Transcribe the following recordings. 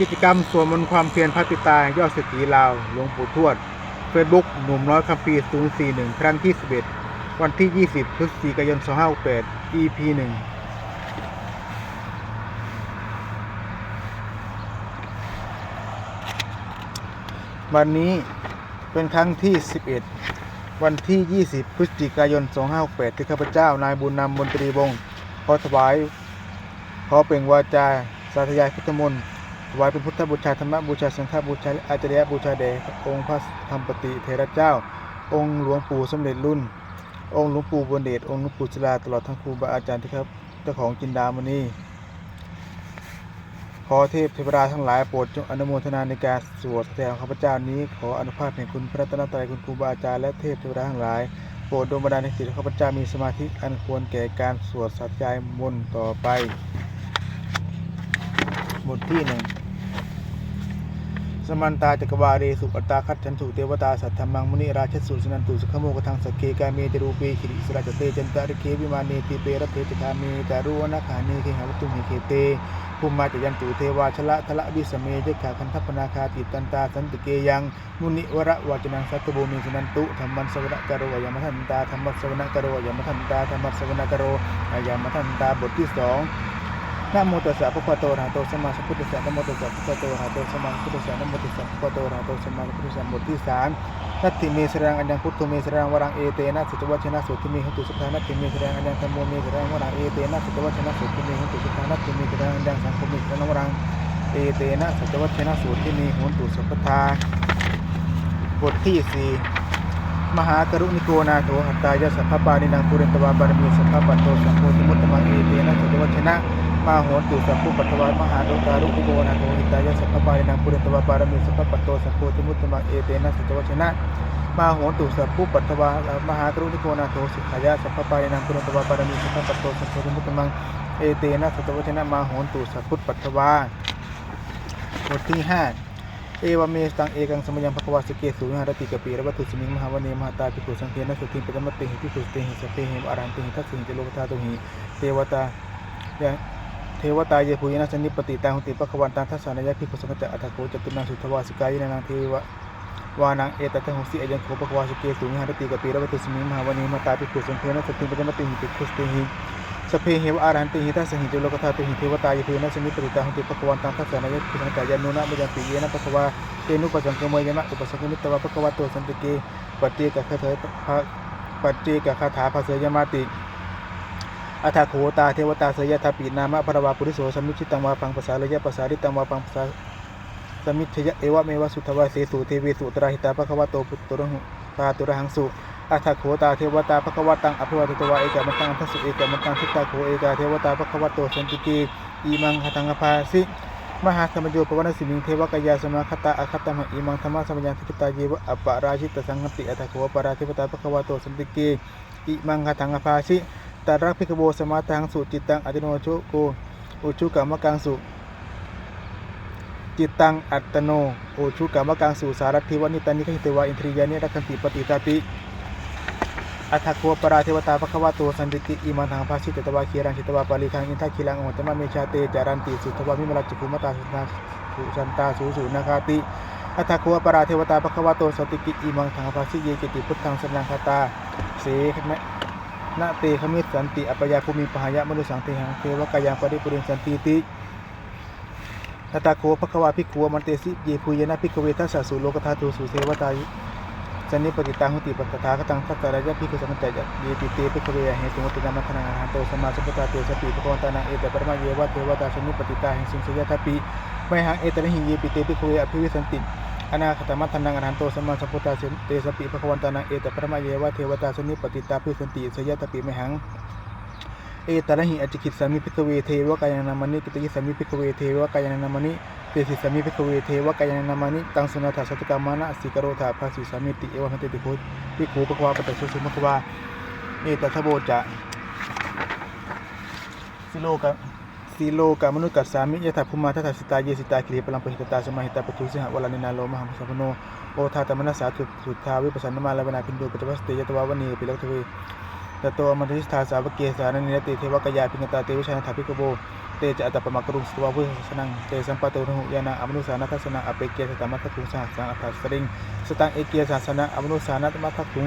กิจกรรมสวดมนต์ความเพียรพระปิตายอดเศรษฐีลาวหลวงปู่ทวดเฟซบุ๊กหนุ่มน้อยคัมภีร์041 ครั้งที่ 11 วันที่ 20พฤศจิกายน2568 EP 1วันนี้เป็นครั้งที่ 11 วันที่ 20 พฤศจิกายน 2568 ที่ข้าพเจ้านายบุญนำมนตรีวงศ์ขอถวาย ขอเปล่งวาจา สาธยายพุทธมนต์ วายเป็นพุทธบูชาธรรมบูชาสังฆบูชาอาจารยบูชาแด่องค์พระธรรมปฏิเทระเจ้า องค์หลวงปู่สมเด็จรุ่น องค์หลวงปู่บุญเดชองค์หลวงปู่ศิลาตลอดทั้งครูบาอาจารย์ที่ครับเจ้าของจินดามณีขอเทพเทวดาทั้งหลายโปรดจงอนุโมทนาในการสวดแทนข้าพเจ้านี้ ขออนุภาพแห่งคุณพระรัตนตรัยคุณครูบาอาจารย์และเทพเทวดาทั้งหลายโปรดดลบันดาลให้จิข้าพเจ้ามีสมาธิอันควรแก่การสวดสัจจายมนต์ต่อไป บทที่หนึ่ง สมันตาจักรวาเรสุอัตตาคัตฉันสุเทวตาสัทธรรมังมุนิราชสุสนันตุสุขโมกทังสกเกกาเมจรูปีขิริสราจเตจันตะริเควิมานีติเปรตเทจคาเมจารุวนาคานีเคหาวัตุมิเคเตภูมิมาจยันตุเทวาชละทละวิสเมจขาคันทัพนาคาติตันตาสันติเกยังมุนิวระวาจนังสัตตบูมิสนันตุธรรมันสวนะกโรยามทันตาธรรมัสวนะกโรยามทันตาธรรมัสวนะกโรยามทันตาบทที่สอง นะโมตัสสะภะคะวะโตอะระหะโตสัมมาสัมพุทธัสสะนะโมตัสสะภะคะวะโตอะระหะโตสัมมาสัมพุทธัสสะนะโมตัสสะภะคะวะโตอะระหะโตสัมมาสัมพุทธัสสะบทที่สามนัตถิเมสรังอัญญังพุทโธเมสรังวรังเอเตนะสุตวัชนะสุติเมหุตุสุขานัตถิเมสรังอัญญังธัมโมเมสรังวรังเอเตนะสุตวัชนะสุติเมหุตุสุขานัตถิเมสรังอัญญังสังโฆเมสรังวรังเอเตนะสุตวัชนะสุติเมหุตุสัพพทาบทที่สี่มหากรุณิโกนาโถหัตตายะสัพพปานินังปุเรนตวาบารมีสัพพปัตโตสัพโพธิมุตตมังเอเตนะสุตวัชนะ มาโหนตุสัพพุปัตตวามหาโลการุณิโกนาโทหิตายะสัพพปารินังปุรนตวาปารมีสัพพปัตโตสัพโพธิมุตตมังเอเตนะสัจวัชนะมาโหนตุสัพพุปัตตวามหากรุณิโกนาโทสุขายะสัพพปารินังปุรนตวาปารมีสัพพปัตโตสัพโพธิมุตตมังเอเตนะสัจวัชนะมาโหนตุสัพพุปัตตวาบทที่ห้าเอวเมสตังเอกังสมยังภควาสเกสุวิหารติกปีระวัตุสมิงมหาวเนมหาตาภิกขุสังเทนะสุทิปิตมตติหิภิกขุสเตหิสพเพหิอรันติหิทัสสิหิจโลกธาตุหิเทวตาเท วตาเยภูยนะสนิปติตังหุติปะควันตังทัสสานายะภิกขุสังฆะอัตถโกจตุนังสุทวาสิกายนะนังเทววานังเอตตะหุสิอายังโคปะควาสเกสุมิหารติกปีระวัตุสมิมหาวเนมาตาภิกขุสังเทนะสติปัจมติหิภิกขุสเตหิสเพเหวอารันติหิทัสสหิจโลกธาตุหิเทวตายภูยนะสนิปติตังหุติปะควันตังทัสสานายะภิกขุสังฆะยานุนะมยังปิเยนะปะควาเตนุปสังกมยนะอุปสังกมิตวะปะคะวะโตสันติเกปัจเจกะคาเถภะปัจเจกะคาถาภาเสยมาติ อัฏฐโขตาเทวตาเสยทาปีนามะพระวาปุริโสสมิชิตังวาปังภาษาเลยะภาษาริตังวาปังภาษาสมิชยะเอวะเมวะสุทวาเสสุเทวีสุตราหิตาภควะโตปุตตรหุปาตุระหังสุอัฏฐโขตาเทวตาภควตังอภิวาทตวาเอกมันตังทัสสุเอกมันตังทิตาโขเอกาเทวตาภควโตสันติเกอีมังหตังอภาสิมหาสมโยปวนสิมิงเทวกายาสมาคตาอคตมะอีมังธรรมะสมยังทิตาเยวะอปปาราชิตสังฆติอัฏฐโขปาราเทวตาภควโตสันติเกอิมังหตังอภาสิ ตารักพิกโบสมาทังสุจิตตังอติโนชุโกอุชุกรรมกังสุจิตตังอัตโนโอชุกรรมกังสุสารทิวานิตานิขิตวาอินทรียานิรักขันติปฏิตาติอัฏฐโคปราเทวตาภควาโตสันติอิมันทังภาสิตตวาคีรังชิตวาปาลิคังอินทัคิลังอมตมะเมชาเตจารันติสุทวามิมลัจจุคุมตาสุนาสุชันตาสูสูนาคาติอัฏฐโคปราเทวตาภควาโตสันติกิอิมังทังภาสิเยกิติพุทธังสนังคาตาเสขะ นาเตขมิสันติอปยาภูมิปหายะมนุสังเทหังเทวกายังปริปุเรนสันติติตตาโคภควาภิกขุมันเตสิเยภูเยนะภิกเวทัสสะสุโลกธาตุสุเทวตาสันนิปติตังหุติปัตถาคตังทัตตะระยะภิกขุสังกัจจะเยติเตภิกขเวเหตุมุตินามัทนังอาหารโตสมาสัพตาเตสติภควตานังเอตปรมาเยวะเทวตาสันนิปติตาแห่งสุนทยทัปปิไมหังเอตระหิเยปิเตภิกขเวอภิวิสันติ อนาคตมัทนังอาหารโตสมมาสัพพตาเตสติภควันตานังเอตประมาเยวะเทวตาสนิปติตาภิสันติสยทัปปิไมหังเอตระหิอจิกิตสามิพิกเวเทวกายานามณิกิติกิสามิพิกเวเทวกายานามณิเตสิสามิพิกเวเทวกายานามณิตังสุนาถาสัตตกามานะสิกโรธาภาสิสามิติเอวะหันติติโคพิขูปะควาปตะสุสุมะควาเอตัทโบจะสิโลกะ สิโลกามนุษย์กัสสามิยะถาภูมาทัตถสิตาเยสิตาคิริปลังปหิตตาสมาหิตาปทุสิหะวลานินาโลมหัมสัพโนโอทาตมนัสสาสุสุทธาวิปัสสนมาลาวนาพินโดปัจจวัสติยตวาวณีปิลักทวีตโตอมทิสทาสาวเกสารนิรติเทวกยาพินตาเตวิชานาถาภิกโบ เตจะอัตปมากรุงสตวาเวสนังเตสัมปะโตนหุยานาอมนุสานัทสนังอเปเกสตมัทคุงสหัสังอัตสริงสตังเอเกียสาสนะอมนุสานัตมัทคุง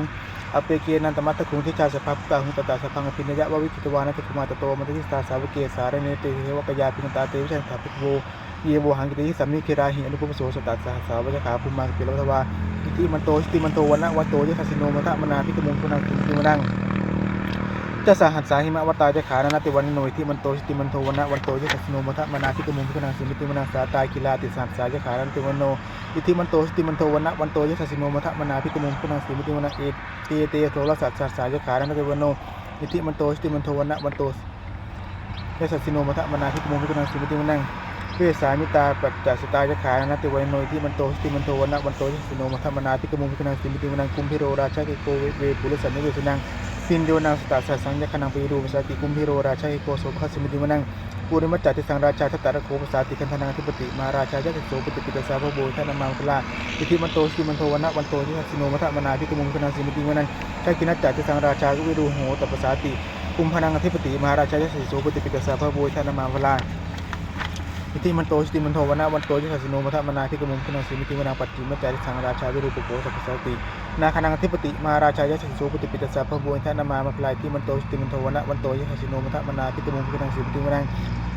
อเปเกนันตมัทคุงทิชาสภาพุตาหุตตาสพังอภินยะววิคิตวานัตคุมาตโตมัตติสตาสาวเกสารเนเตเทวกยาปินตาเตวิชันถาภิโวเยโวหังกิติสัมมิเคราหิอนุปปโสสตัสสหสาวะขาภูมาปิลวัตวาอิติมันโตสติมันโตวันนะวันโตยทัสสิโนมะทะมนาพิกมุงคุนังคุมิมัง จะสาหัสสาหิมะวตาจะขานานาติวันโนยที่มันโตชิติมันโทวันะวันโตยทัสโนมทะมนาทิกมุมพิกนังสิมิติมนังสาตายกิลาติสหัสสาจะขานาติวันโนอิทิมันโตชิติมันโทวันะวันโตยทัสโนมทะมนาพิกมุมพิกนังสิมิติมนังเอเตเตโทรสัสสาสาจะขานาติวันโนอิทิมันโตชิติมันโทวันะวันโตยทัสโนมทะมนาพิกมุมพิกนังสิมิติมนังเวสามิตาปัจจัสตาจะขานาติวันโนที่มันโตชิติมันโทวันะวันโตยทัสโนมทะมนาพิกมุมพิกนังสิมิติมนังคุมพิโรราชาเกโกเวปุริสันนิเวสนัง พินโดนังสตาสัสังยคนังปีรูภาษาติกุมพิโรราชาหิโกโสภคัสมิติมนังปูริมัจจติสังราชาทัตตะโคภาษาติคันธนังทิปติมาราชายะติโสปฏิปิตสาพโบทนามังคลาอิทิมันโตสิมันโทวนะวันโตทิสิโนมัทมนาพิกมุงคนังสิมิติมนังชากินัจจติสังราชาวิรูโหตปสาติกุมพนังอธิปติมาราชายะติโสปฏิปิตสาพโบทนามังคลาอิทิมันโตสิมันโทวนะวันโตทิสิโนมัทมนาพิกมุงคนังสิมิติมนังปัจจิมัจจติสังราชาวิรูปโกตปสาติ นาคานังอธิปติมาราชายะสิโสปฏิปิตสาพระบุญทนามามาพลายที่มันโตสติมันโทวนะวันโตยะสิโนมัทมนาพิกมุงพิกนังสิปติมนัง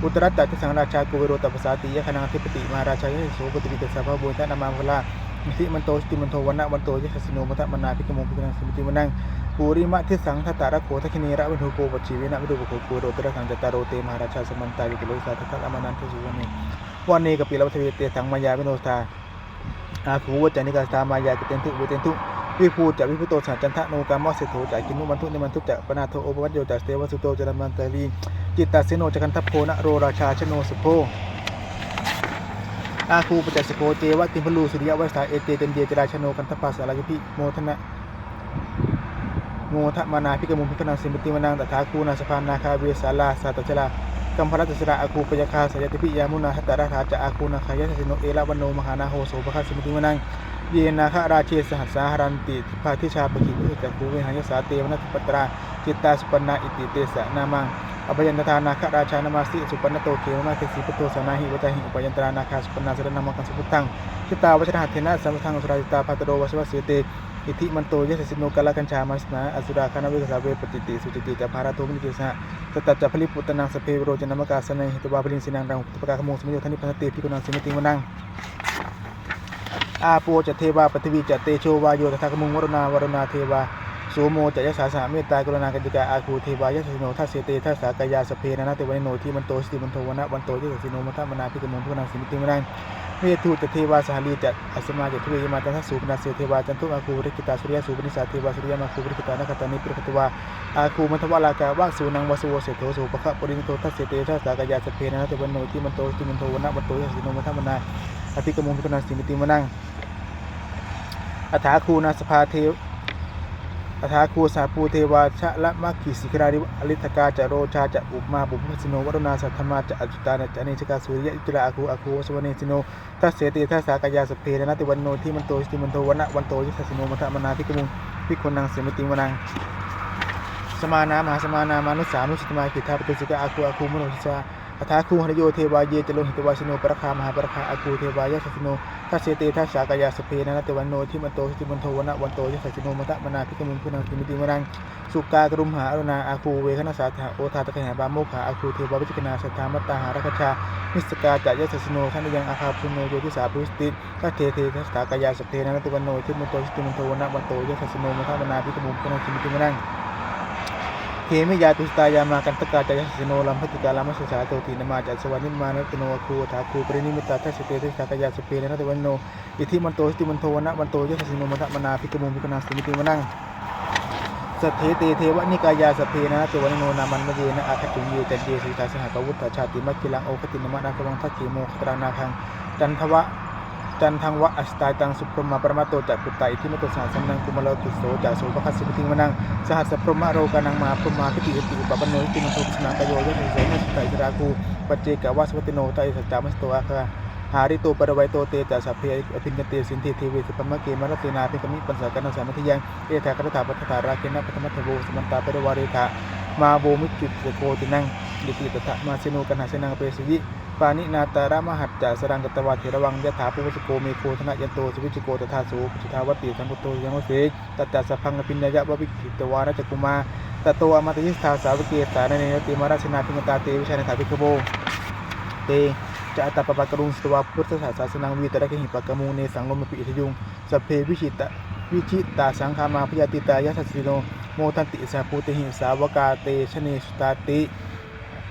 อุตรัตตะสังราชากุเวโรตปัสาติยะคานังอธิปติมาราชายะสิโสปฏิปิตสาพระบุญทนามามาพลามิสิมันโตสติมันโทวนะวันโตยะสิโนมัทมนาพิกมุงพิกนังสิปติมนังปูริมะทิสังทตาระโคทคิเนระวินโทโกปชีเวนะวิดูปโคกุโรตระสังจตารโรเตมหาราชาสมันตาวิกิโลสาทัตตะอมานันทสุวรรณีวันนี้กับปีละวัฏเวเตสังมายาวิโนตาอาคูวัจานิกาสตามายากเตนทุเวเตนทุ วิภูจะวิพุโตสัจจันทะโนกามอเสโถจะกินุมันทุนิมันทุจะปนาโทโอปวัตโยจะเสวสุโตจะรัมมันตลีจิตตาเสโนจะกันทัพโพนะโรราชาชโนสุโพอาคูปจัสโกเจวะติมพลูสุริยะวัสาเอเตเตนเดียจราชโนกันทัพปาสาลายพิโมทนะโมทะมานาพิกมุมพิกนังสิมติมนังตถาคูนาสภานาคาเวสาลาสาตจลากัมพรัตสระอาคูปยาคาสยติพิยามุนาหัตตราธาจะอาคูนาคายะสิโนเอลาวันโนมหานาโหโสภคสิมติมนัง เยนาคราเชสหัสสาหรันติพาทิชาปกิพุจักภูวิหายสาเตวนัตปตราจิตตาสุปนาอิติเตสะนามังอภยันตานาคราชานามาสิสุปนโตเขมนาเกสีพุทโตสนาหิวจาหิอุปยันตรานาคาสุปนาสรนามังคสุพุตังจิตตาวัชรหัตเทนะสัมทังสุราจิตาพัตโรวสวสเสเตอิทิมันโตยสสิโนกาลกัญชามัสนาอสุราคานเวกสาเวปฏิติสุจิติจะภาราโตมิจิสะสตัจจะพลิปุตนังสเพโรจนามกาสนัยหิตวาพลินสินังรังปุปกาขโมสมโยธนิพันติพิกุนังสิมติมนัง อาโปจะเทวาปฐวีจะเตโชวาโยตถาคมุงวรณาวรณาเทวาโสโมจะยสาสาเมตตากรุณากติกาอาคูเทวายสสิโนทัสเสเตทัสสากายาสเพนะนะเตวันโนที่มันโตสติมันโทวนะวันโตยสสิโนมัทมนาพิกมุงพุนังสิมิติมนังเมทูจะเทวาสหลีจะอัสมาจะทุเยมาจันทสูปนาเสเทวาจันทุอาคูริกิตาสุริยสุปนิสาเทวาสุริยมาคูริกิตานคตานิปริคตวาอาคูมัทวาลากาวาสูนังวสุโวเสโทสุปะคะปรินโตทัสเสเตทัสสากายาสเพนะนะเตวันโนที่มันโตสติมันโทวนะวันโตยสสิโนมัทมนาอภิกมุงพิกนังสิมิติมนัง อัฐาคูนาสภาเทวอัฐาคูสาภูเทวาชะละมักขิสิกราริอลิทกาจะโรชาจะอุปมาบุพพสิโนวรุณาสัทธมาจะอจุตานะจะเนชกาสุริยะอิตระอาคูอาคูสวเนสิโนทัสเสติทัสสากายาสเพนะนาติวันโนที่มันโตสติมันโทวันะวันโตยิสัสโนมัทมนาพิกมุงพิคนนังเสมติวนังสมานามหาสมานามานุสานุสติมาขิทาปตุสิกาอาคูอาคูมโนทิชา อัฐาคูหรโยเทวาเยจโลหิตวาสิโนปรคามหาปรคาอาคูเทวายะสัสสิโนทัสเสติทัสสากายาสเพนะนะเตวันโนที่มันโตสติมันโทวนะวันโตยสัจจิโนมตะมนาพิกมุงพุนังสิมิติมนังสุกากรุมหาอรุณาอาคูเวคณสาธาโอทาตะกหาบาโมขาอาคูเทวาวิจกนาสัทธามัตตาหารักชานิสกาจะยะสัสโนขันยังอาคาพุโนโยทิสาพุสติทัสเทเททัสสากายาสเพนะนะเตวันโนที่มันโตสติมันโทวนะวันโตยสัจจิโนมตะมนาพิกมุงพุนังสิมิติมนัง เทมิยาตุสตายามากันตกาจายสิโนลัมพติกาลามัสสาโตตินมาจัสวานิมานตโนอคูทาคูปรินิมิตาทัสเตทัสากายาสเปนะนะตวันโนอิทิมันโตสติมันโทวนะวันโตยะสิโนมัทมนาพิกมุงพิกนาสติมิติมนังสัทเทเตเทวนิกายาสเพนะตวันโนนามันมเยนะอาคตุเยจันเยสิตาสหปวุตตชาติมัคคิลังโอคตินมะนาควังทัคขีโมคตรานาคังจันทวะ จันทังวะอัสตายตังสุพรหมปรมาโตจักปุตตาอิทิมโตสาสัมนังกุมารติโสจักโสภคัสสิปติงมนังสหัสพรหมโรกานังมาพรมาพิติอิติอุปปนโนอิติมโตปิสนากโยยะเสเสนะสตสราคูปัจเจกวาสวัติโนตาอิสัจจามัสโตอาคาหาริโตปรวัยโตเตจัสสพเพอภินเตสินทเทเวสุปมะเกมารตินาภิกมิปัสสะกันสามัทยังเอธากรถาปัฏฐาราเคนะปัตมัทโวสมันตาปรวาริธามาโวมิจุตโกตินังดิติตถะมาเสโนกันหาเสนังเปสิวิ ปานินาตารามหัจจะสรังกตวาเถระวังยะถาปุวสโกเมโคธนะยันโตสวิจิโกตถาโสปุจทาวติสังกุโตยังวเสตัตตะสัพพังอภินนยะวะวิกิตวาราชกุมาตโตอมตยิสทาสาวกเกสารเนยติมาราชนาพิงตาเตวิชาในถาภิกขโบเตจะอัตปปะกรุงสตวาพุทธศาสนาวีตระกหิปะกมูเนสังลมปิอิทยุงสเพวิชิตะวิชิตาสังคามาพยาติตายาสัสสิโนโมทันติสาภูติหิสาวกาเตชเนสุตาติ